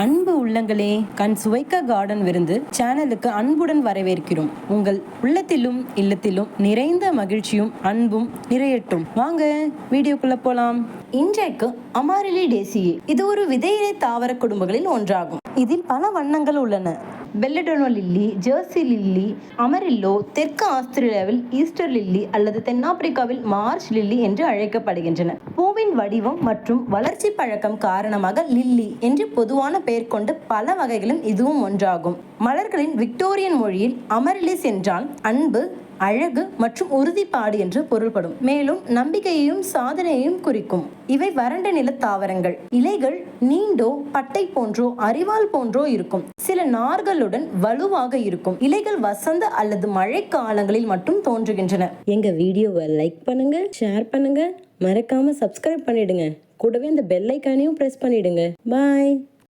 அன்பு உள்ளங்களே கண் சுவைக்க கார்டன் விருந்து சேனலுக்கு அன்புடன் வரவேற்கிறோம். உங்கள் உள்ளத்திலும் இல்லத்திலும் நிறைந்த மகிழ்ச்சியும் அன்பும் நிறையட்டும். வாங்க வீடியோக்குள்ள போலாம். இன்றைக்கு அமாரிலி டேசியே. இது ஒரு விதையிலை தாவர குடும்பங்களில் ஒன்றாகும். இதில் பல வண்ணங்கள் உள்ளன. Belladonna lily Jersey lily amaryllis தெற்கு ஆஸ்திரேலியாவில் ஈஸ்டர் லில்லி அல்லது தென்னாப்பிரிக்காவில் மார்ச் லில்லி என்று அழைக்கப்படுகின்றன. பூவின் வடிவம் மற்றும் வளர்ச்சி பழக்கம் காரணமாக லில்லி என்று பொதுவான பெயர் கொண்ட பல வகைகளும் இதுவும் ஒன்றாகும். மலர்களின் விக்டோரியன் மொழியில் அமரிலிஸ் என்றால் அன்பு அழகு மற்றும் உறுதிப்பாடு என்று பொருள்படும். மேலும் நம்பிக்கையையும் சாதனையையும் குறிக்கும். இவை வறண்ட நில தாவரங்கள். இலைகள் நீண்டோ பட்டை போன்றோ அரிவாள் போன்றோ இருக்கும். சில நார்களுடன் வலுவாக இருக்கும். இலைகள் வசந்த அல்லது மழை காலங்களில் மட்டும் தோன்றுகின்றன. எங்க வீடியோவை லைக் பண்ணுங்க ஷேர் பண்ணுங்க. மறக்காம சப்ஸ்கிரைப் பண்ணிடுங்க. கூடவே இந்த பெல் ஐக்கானையும் பிரஸ் பண்ணிடுங்க. பாய்